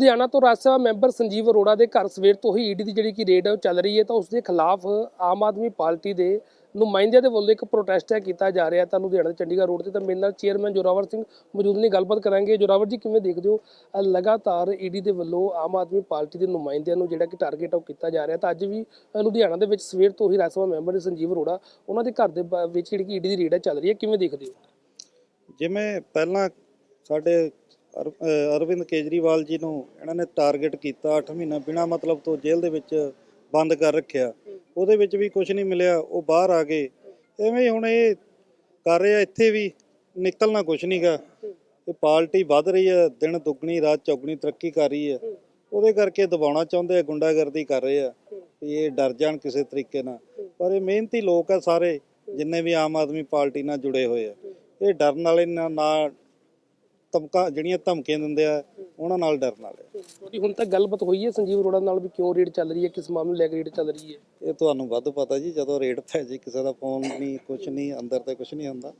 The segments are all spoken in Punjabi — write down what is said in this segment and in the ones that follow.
ਲੁਧਿਆਣਾ ਤੋਂ ਰਾਜ ਸਭਾ ਮੈਂਬਰ ਸੰਜੀਵ ਅਰੋੜਾ ਦੇ ਘਰ ਸਵੇਰ ਤੋਂ ਹੀ ਈਡੀ ਦੀ ਜਿਹੜੀ ਕਿ ਰੇਡ ਹੈ ਉਹ ਚੱਲ ਰਹੀ ਹੈ ਤਾਂ ਉਸ ਦੇ ਖਿਲਾਫ ਆਮ ਆਦਮੀ ਪਾਰਟੀ ਦੇ ਨੁਮਾਇੰਦਿਆਂ ਦੇ ਵੱਲੋਂ ਇੱਕ ਪ੍ਰੋਟੈਸਟ ਹੈ ਕੀਤਾ ਜਾ ਰਿਹਾ ਤਾਂ ਲੁਧਿਆਣਾ ਦੇ ਚੰਡੀਗੜ੍ਹ ਰੋਡ ਤੇ ਤਾਂ ਮੇਰੇ ਨਾਲ ਚੇਅਰਮੈਨ ਜੋਰਾਵਰ ਸਿੰਘ ਮੌਜੂਦ ਨੇ ਗੱਲਬਾਤ ਕਰਾਂਗੇ। ਜੋਰਾਵਰ ਜੀ ਕਿਵੇਂ ਦੇਖਦੇ ਹੋ? ਅ, ਲਗਾਤਾਰ ਈਡੀ ਦੇ ਵੱਲੋਂ ਆਮ ਆਦਮੀ ਪਾਰਟੀ ਦੇ ਨੁਮਾਇੰਦਿਆਂ ਨੂੰ ਜਿਹੜਾ ਕਿ ਟਾਰਗੇਟ ਉਹ ਕੀਤਾ ਜਾ ਰਿਹਾ ਤਾਂ ਅੱਜ ਵੀ ਲੁਧਿਆਣਾ ਦੇ ਵਿੱਚ ਸਵੇਰ ਤੋਂ ਹੀ ਰਾਜ ਸਭਾ ਮੈਂਬਰ ਸੰਜੀਵ ਅਰੋੜਾ ਉਹਨਾਂ ਦੇ ਘਰ ਦੇ ਬ- ਵਿੱਚ ਜਿਹੜੀ ਕਿ ਈਡੀ ਦੀ ਰੇਡ ਹੈ ਚੱਲ ਰਹੀ ਹੈ ਕਿਵੇਂ ਦੇਖਦੇ ਹੋ? ਜਿਵੇਂ ਪਹਿਲਾਂ ਸਾਡੇ ਅਰਵਿੰਦ ਕੇਜਰੀਵਾਲ ਜੀ ਨੂੰ ਇਹਨਾਂ ਨੇ ਟਾਰਗੇਟ ਕੀਤਾ 8 ਮਹੀਨਾ ਬਿਨਾ ਮਤਲਬ ਤੋਂ ਜੇਲ੍ਹ ਦੇ ਵਿੱਚ ਬੰਦ ਕਰ ਰੱਖਿਆ। ਉਹਦੇ ਵਿੱਚ ਵੀ ਕੁਝ ਨਹੀਂ ਮਿਲਿਆ, ਉਹ ਬਾਹਰ ਆ ਗਏ। ਐਵੇਂ ਹੁਣ ਇਹ ਕਰ ਰਿਹਾ, ਇੱਥੇ ਵੀ ਨਿਕਲਣਾ ਕੁਝ ਨਹੀਂਗਾ ਇਹ ਪਾਰਟੀ ਵੱਧ ਰਹੀ ਹੈ, ਦਿਨ ਦੁੱਗਣੀ, ਰਾਤ ਚੌਗਣੀ ਤਰੱਕੀ ਕਰ ਰਹੀ ਹੈ। ਉਹਦੇ ਕਰਕੇ ਦਬਾਉਣਾ ਚਾਹੁੰਦੇ ਆ, ਗੁੰਡਾਗਰਦੀ ਕਰ ਰਹੇ ਆ ਵੀ ਇਹ ਡਰ ਜਾਣ ਕਿਸੇ ਤਰੀਕੇ ਨਾਲ। ਪਰ ਇਹ ਮਿਹਨਤੀ ਲੋਕ ਆ ਸਾਰੇ, ਜਿੰਨੇ ਵੀ ਆਮ ਆਦਮੀ ਪਾਰਟੀ ਨਾਲ ਜੁੜੇ ਹੋਏ ਆ। ਇਹ ਡਰਨ ਵਾਲੇ ਨਾ ਨਾ ਧਮਕਾ ਜਿਹੜੀਆਂ ਧਮਕੀਆਂ ਦਿੰਦੇ ਆ ਉਹਨਾਂ ਨਾਲ ਡਰਨ ਵਾਲੇ ਤੁਹਾਡੀ ਹੁਣ ਤੱਕ ਗੱਲਬਾਤ ਹੋਈ ਹੈ ਸੰਜੀਵ ਅਰੋੜਾ ਨਾਲ ਵੀ ਕਿਉਂ ਰੇਡ ਚੱਲ ਰਹੀ ਹੈ ਕਿਸ ਮਾਮਲੇ ਲੈ ਕੇ ਰੇਡ ਚੱਲ ਰਹੀ ਹੈ? ਇਹ ਤੁਹਾਨੂੰ ਵੱਧ ਪਤਾ ਜੀ ਜਦੋਂ ਰੇਟ ਪੈ ਜੇ ਕਿਸੇ ਦਾ ਫੋਨ ਨਹੀਂ ਕੁਝ ਨਹੀਂ ਅੰਦਰ ਤੇ ਕੁਝ ਨਹੀਂ ਹੁੰਦਾ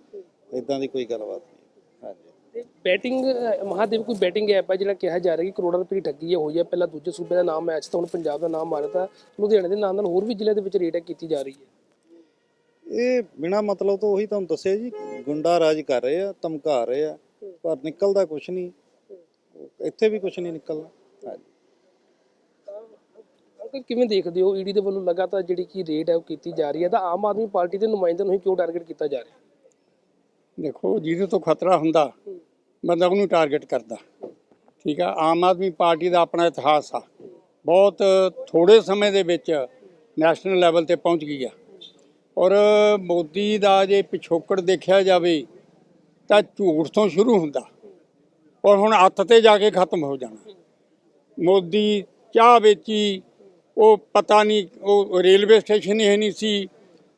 ਇਦਾਂ ਦੀ ਕੋਈ ਗੱਲਬਾਤ ਨਹੀਂ। ਹਾਂਜੀ। ਤੇ ਬੈਟਿੰਗ ਮਹਾਦੇਵ ਕੋਈ ਬੈਟਿੰਗ ਐਪ ਹੈ ਜਿਹੜਾ ਕਿਹਾ ਜਾ ਰਿਹਾ ਕਿ ਕਰੋੜਾਂ ਰੁਪਏ ਦੀ ਠੱਗੀ ਹੋਈ ਹੈ ਪਹਿਲਾਂ ਦੂਜੇ ਸੂਬੇ ਦਾ ਨਾਮ ਮੈਚ ਤਾਂ ਹੁਣ ਪੰਜਾਬ ਦਾ ਨਾਮ ਮਾਰਿਆ ਤਾਂ ਲੁਧਿਆਣੇ ਦੇ ਨਾਲ ਨਾਲ ਹੋਰ ਵੀ ਜ਼ਿਲ੍ਹੇ ਦੇ ਵਿੱਚ ਰੇਡ ਕੀਤੀ ਜਾ ਰਹੀ ਹੈ। ਇਹ ਬਿਨਾ ਮਤਲਬ ਤੋਂ ਉਹੀ ਤੁਹਾਨੂੰ ਦੱਸਿਆ ਜੀ ਗੁੰਡਾ ਰਾਜ ਕਰ ਰਹੇ ਆ ਧਮਕਾ ਰਹੇ ਆ ਪਰ ਨਿਕਲਦਾ ਕੁਝ ਨਹੀਂ। ਇੱਥੇ ਵੀ ਕੁਝ ਨਹੀਂ ਨਿਕਲਣਾ ਹਾਂਜੀ ਅੰਕਲ ਕਿਵੇਂ ਦੇਖਦੇ ਹੋ? ਈਡੀ ਦੇ ਵੱਲੋਂ ਲਗਾਤਾਰ ਜਿਹੜੀ ਕਿ ਰੇਡ ਹੈ ਉਹ ਕੀਤੀ ਜਾ ਰਹੀ ਹੈ। ਤਾਂ ਆਮ ਆਦਮੀ ਪਾਰਟੀ ਦੇ ਨੁਮਾਇੰਦਿਆਂ ਨੂੰ ਹੀ ਕਿਉਂ ਟਾਰਗੇਟ ਕੀਤਾ ਜਾ ਰਿਹਾ? ਦੇਖੋ ਜਿਹਦੇ ਤੋਂ ਖਤਰਾ ਹੁੰਦਾ ਬੰਦਾ ਉਹਨੂੰ ਟਾਰਗੇਟ ਕਰਦਾ। ਠੀਕ ਆ? ਆਮ ਆਦਮੀ ਪਾਰਟੀ ਦਾ ਆਪਣਾ ਇਤਿਹਾਸ ਆ। ਬਹੁਤ ਥੋੜੇ ਸਮੇਂ ਦੇ ਵਿੱਚ ਨੈਸ਼ਨਲ ਲੈਵਲ ਤੇ ਪਹੁੰਚ ਗਈ ਆ। ਔਰ ਮੋਦੀ ਦਾ ਜੇ ਪਿਛੋਕੜ ਦੇਖਿਆ ਜਾਵੇ ਤਾਂ ਝੂਠ ਤੋਂ ਸ਼ੁਰੂ ਹੁੰਦਾ। ਔਰ ਹੁਣ ਹੱਥ ਤੇ ਜਾ ਕੇ ਖਤਮ ਹੋ ਜਾਣਾ। ਮੋਦੀ ਚਾਹ ਵੇਚੀ ਉਹ ਪਤਾ ਨਹੀਂ ਉਹ ਰੇਲਵੇ ਸਟੇਸ਼ਨ ਹੀ ਨਹੀਂ ਸੀ।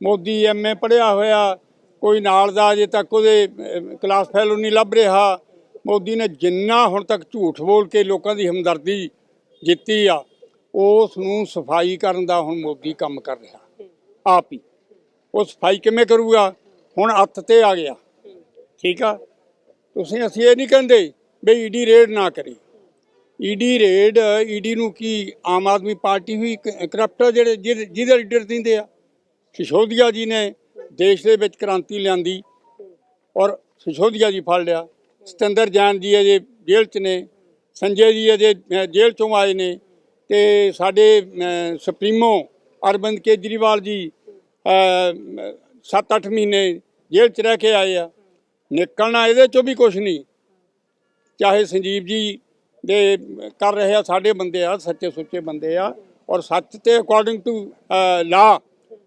ਮੋਦੀ ਐਮਏ ਪੜਿਆ ਹੋਇਆ ਕੋਈ ਨਾਲ ਦਾ ਅਜੇ ਤੱਕ ਉਹਦੇ ਅਹ, ਕਲਾਸ ਫੈਲੋ ਨਹੀਂ ਲੱਭ ਰਿਹਾ। ਮੋਦੀ ਨੇ ਜਿੰਨਾ ਹੁਣ ਤੱਕ ਝੂਠ ਬੋਲ ਕੇ ਲੋਕਾਂ ਦੀ ਹਮਦਰਦੀ ਜਿੱਤੀ ਆ ਉਸ ਨੂੰ ਸਫ਼ਾਈ ਕਰਨ ਦਾ ਹੁਣ ਮੋਦੀ ਕੰਮ ਕਰ ਰਿਹਾ। ਆਪ ਹੀ। ਉਹ ਸਫ਼ਾਈ ਕਿਵੇਂ ਕਰੂਗਾ? ਹੁਣ ਹੱਥ ਤੇ ਆ ਗਿਆ। ਠੀਕ ਆ? ਤੁਸੀਂ ਅਸੀਂ ਇਹ ਨਹੀਂ ਕਹਿੰਦੇ ਵੀ ਈਡੀ ਰੇਡ ਨਾ ਕਰੇ। ਈਡੀ ਰੇਡ, ਈਡੀ ਨੂੰ ਕੀ ਆਮ ਆਦਮੀ ਪਾਰਟੀ ਹੋਈ ਕਰਪਟ ਜਿਹੜੇ, ਜਿਹਦੇ ਜਿਹਦੇ ਲੀਡਰ ਦਿੰਦੇ ਆ? ਸਿਸੋਦੀਆ ਜੀ ਨੇ ਦੇਸ਼ ਦੇ ਵਿੱਚ ਕ੍ਰਾਂਤੀ ਲਿਆਂਦੀ ਔਰ ਸਿਸੋਦੀਆ ਜੀ ਫੜ ਲਿਆ। ਸਤਿੰਦਰ ਜੈਨ ਜੀ ਅਜੇ ਜੇਲ੍ਹ 'ਚ ਨੇ, ਸੰਜੇ ਜੀ ਅਜੇ ਜੇਲ੍ਹ 'ਚੋਂ ਆਏ ਨੇ ਤੇ ਸਾਡੇ ਸੁਪਰੀਮੋ ਅਰਵਿੰਦ ਕੇਜਰੀਵਾਲ ਜੀ 7-8 ਮਹੀਨੇ ਜੇਲ੍ਹ 'ਚ ਰਹਿ ਕੇ ਆਏ ਆ। ਨਿਕਲਣਾ ਇਹਦੇ 'ਚੋਂ ਵੀ ਕੁਝ ਨਹੀਂ। ਚਾਹੇ ਸੰਜੀਵ ਜੀ ਦੇ ਕਰ ਰਹੇ ਆ, ਸਾਡੇ ਬੰਦੇ ਆ, ਸੱਚੇ ਸੁੱਚੇ ਬੰਦੇ ਆ ਔਰ ਸੱਚ ਤੇ ਅਕੋਰਡਿੰਗ ਟੂ ਲਾ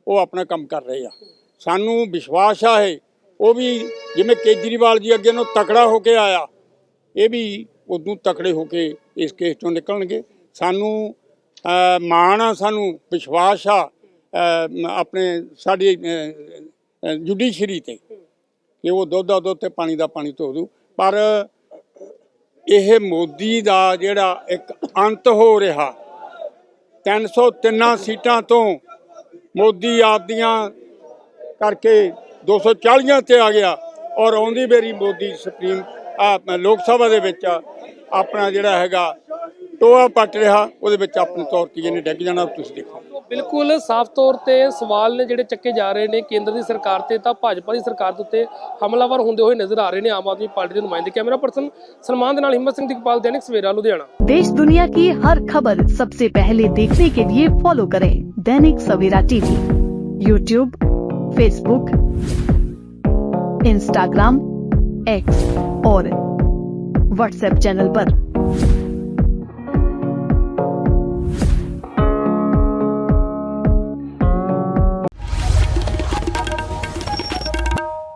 ਉਹ ਆਪਣਾ ਕੰਮ ਕਰ ਰਹੇ ਆ। ਸਾਨੂੰ ਵਿਸ਼ਵਾਸ ਆ ਹੈ ਉਹ ਵੀ ਜਿਵੇਂ ਕੇਜਰੀਵਾਲ ਜੀ ਅੱਗੇ ਨੂੰ ਤਕੜਾ ਹੋ ਕੇ ਆਇਆ, ਇਹ ਵੀ ਉਦੋਂ ਤਕੜੇ ਹੋ ਕੇ ਇਸ ਕੇਸ ਚੋਂ ਨਿਕਲਣਗੇ। ਸਾਨੂੰ ਮਾਣ ਆ, ਸਾਨੂੰ ਵਿਸ਼ਵਾਸ ਆ ਆਪਣੇ ਸਾਡੀ ਜੁਡੀਸ਼ਰੀ ਤੇ। ਕਿ ਉਹ ਦੁੱਧ ਦਾ ਦੁੱਧ ਤੇ ਪਾਣੀ ਦਾ ਪਾਣੀ ਧੋ ਦੂ ਪਰ ਇਹ ਮੋਦੀ ਦਾ ਜਿਹੜਾ ਇੱਕ ਅੰਤ ਹੋ ਰਿਹਾ 303 ਸੀਟਾਂ ਤੋਂ ਮੋਦੀ ਆਪਦੀਆਂ ਕਰਕੇ 240 ਤੇ ਆ ਗਿਆ ਔਰ ਆਉਂਦੀ ਬੇਰੀ ਮੋਦੀ ਸੁਪਰੀਮ ਲੋਕ ਸਭਾ ਦੇ ਵਿੱਚ ਆਪਣਾ ਜਿਹੜਾ ਹੈਗਾ ਟੋਆ ਪੱਟ ਰਿਹਾ ਉਹਦੇ ਵਿੱਚ ਆਪਣੇ ਤੌਰ ਤੇ ਇਹਨੇ ਡਿੱਗ ਜਾਣਾ ਤੁਸੀਂ ਦੇਖੋ ਬਿਲਕੁਲ ਸਾਫ਼ ਤੌਰ ਤੇ ਸਵਾਲ ਨੇ ਜਿਹੜੇ ਚੱਕੇ ਜਾ ਰਹੇ ਨੇ ਕੇਂਦਰ ਦੀ ਸਰਕਾਰ ਤੇ ਤਾਂ ਭਾਜਪਾ ਦੀ ਸਰਕਾਰ ਦੇ ਉੱਤੇ ਹਮਲਾਵਰ ਹੁੰਦੇ ਹੋਏ ਨਜ਼ਰ ਆ ਰਹੇ ਨੇ ਆਮ ਆਦਮੀ ਪਾਰਟੀ ਦੇ ਨੁਮਾਇੰਦੇ ਕੈਮਰਾ ਪਰਸਨ ਸਲਮਾਨ ਦੇ ਨਾਲ ਹਿੰਮਤ ਸਿੰਘ ਦਿਗਪਾਲ ਦੈਨਿਕ ਸਵੇਰਾ ਲੁਧਿਆਣਾ देश दुनिया की हर खबर सबसे पहले देखने के लिए फॉलो करें Dainik Savera TV YouTube Facebook Instagram X और व्हाट्सएप चैनल पर।